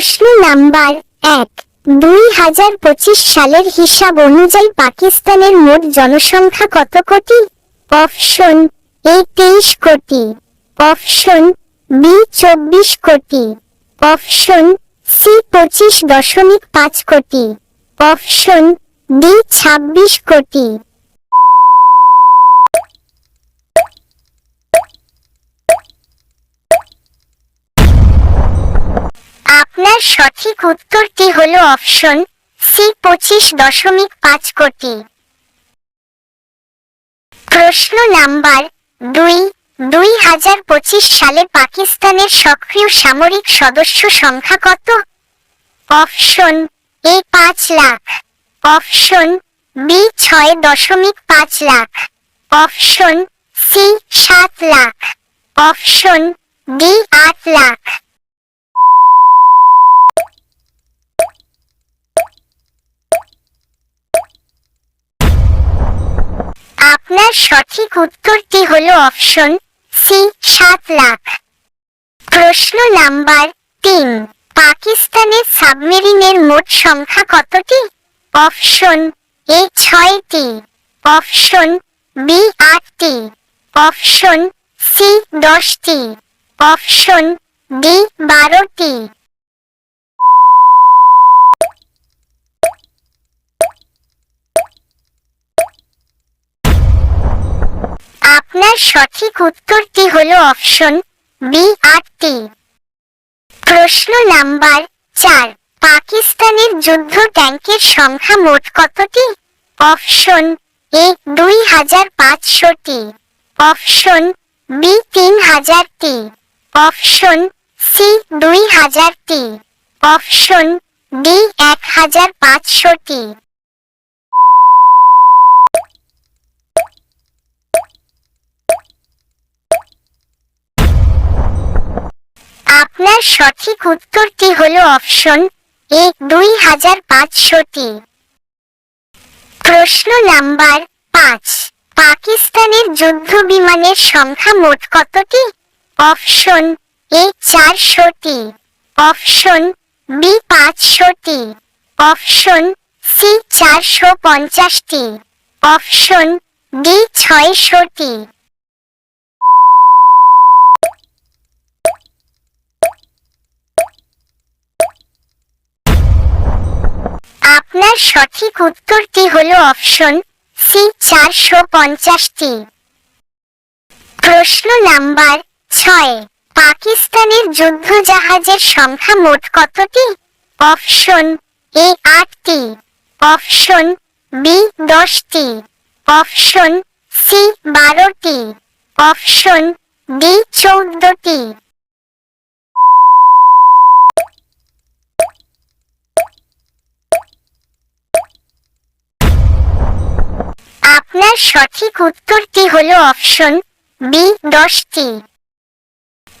প্রশ্ন নাম্বার এক, দুই হাজার পঁচিশ সালের হিসাব অনুযায়ী পাকিস্তানের মোট জনসংখ্যা কত কোটি? অপশন এ, তেইশ কোটি। অপশন বি, চব্বিশ কোটি। অপশন সি, পঁচিশ দশমিক পাঁচ কোটি। অপশন ডি ছাব্বিশ কোটি। আপনার সঠিক উত্তরটি হল অপশন সি, পঁচিশ দশমিক পাঁচ কোটি। প্রশ্ন নাম্বার দুই দুই হাজার পঁচিশ সালে পাকিস্তানের সক্রিয় সামরিক সদস্য সংখ্যা কত? অপশন এ পাঁচ লাখ। অপশন বি ছয় দশমিক পাঁচ লাখ। অপশন সি সাত লাখ। অপশন ডি আট লাখ। আপনার সঠিক উত্তরটি হল অপশন সি সাত লাখ। প্রশ্ন নাম্বার তিন। পাকিস্তানের সাবমেরিনের মোট সংখ্যা কতটি? অপশন এ ছয়টি, অপশন বি আটটি, অপশন সি দশটি, অপশন ডি বারোটি। আপনার সঠিক উত্তরটি হল অপশন বি আটটি। প্রশ্ন নাম্বার চার, পাকিস্তানের যুদ্ধ ট্যাঙ্কের সংখ্যা মোট কতটি? অপশন এ দুই হাজার পাঁচশোটি। অপশন বি তিন হাজারটি। অপশন সি দুই হাজারটি। অপশন ডি এক হাজার পাঁচশোটি। আপনার সঠিক উত্তরটি হল অপশন এ, দুই হাজার পাঁচশোটি। প্রশ্ন নাম্বার পাঁচ, পাকিস্তানের যুদ্ধ বিমানের সংখ্যা মোট কতটি? অপশন এ, চারশোটি। অপশন বি, পাঁচশোটি। অপশন সি, চারশো পঞ্চাশটি। অপশন ডি, ছয়শোটি। আপনার সঠিক উত্তরটি হল অপশন সি চারশো পঞ্চাশটি। প্রশ্ন নাম্বার ছয়, পাকিস্তানের যুদ্ধ জাহাজের সংখ্যা মোট কতটি? অপশন এ আটটি, অপশন বি দশটি, অপশন সি বারোটি, অপশন ডি চৌদ্দটি। আপনার সঠিক উত্তরটি হল অপশন বি, দশটি।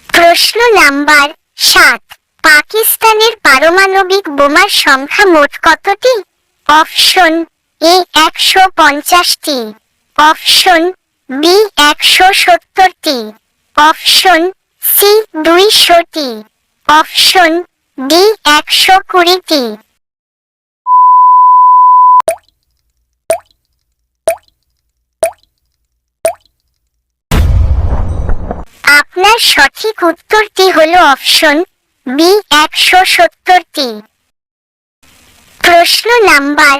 প্রশ্ন নাম্বার সাত, পাকিস্তানের পারমাণবিক বোমার সংখ্যা মোট কতটি? অপশন এ, একশো পঞ্চাশটি। অপশন বি, একশো সত্তরটি। অপশন সি, দুইশোটি। অপশন ডি, একশো কুড়িটি। আপনার সঠিক উত্তরটি হল অপশন বি, একশো সত্তরটি। প্রশ্ন নাম্বার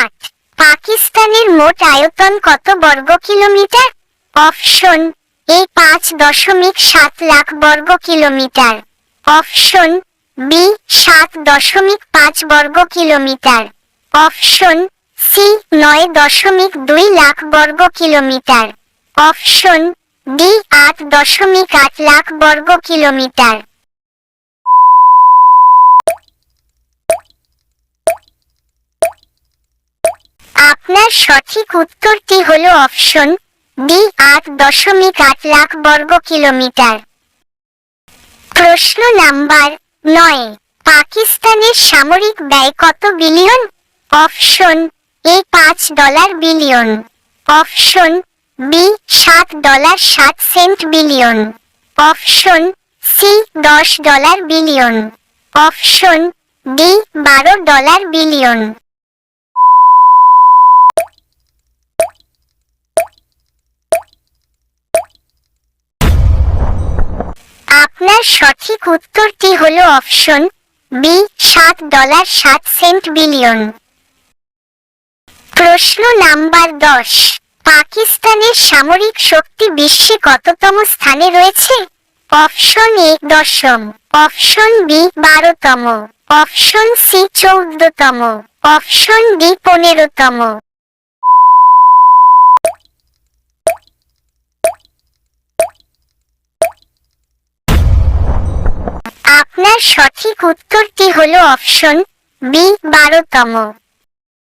আট, পাকিস্তানের মোট আয়তন কত বর্গ কিলোমিটার? অপশন এ, পাঁচ দশমিক সাত লাখ বর্গ কিলোমিটার। অপশন বি, সাত দশমিক পাঁচ বর্গ কিলোমিটার। অপশন সি, নয় দশমিক দুই লাখ বর্গ কিলোমিটার। অপশন ডি আট দশমিক আট লাখ বর্গ কিলোমিটার। আপনার সঠিক উত্তরটি হল অপশন ডি আট দশমিক আট লাখ বর্গ কিলোমিটার। প্রশ্ন নাম্বার নয়, পাকিস্তানের সামরিক ব্যয় কত বিলিয়ন? অপশন এ পাঁচ ডলার বিলিয়ন। অপশন বি সাত ডলার সাত সেন্ট বিলিয়ন। অপশন সি দশ ডলার বিলিয়ন। অপশন ডি বারো ডলার বিলিয়ন। আপনার সঠিক উত্তরটি হল অপশন বি সাত ডলার সাত সেন্ট বিলিয়ন। প্রশ্ন নাম্বার দশ। পাকিস্তানের সামরিক শক্তি বিশ্বে কততম স্থানে রয়েছে? অপশন এ দশম, অপশন বি বারোতম, অপশন সি চৌদ্দতম, অপশন ডি পনেরোতম। আপনার সঠিক উত্তরটি হল অপশন বি বারোতম।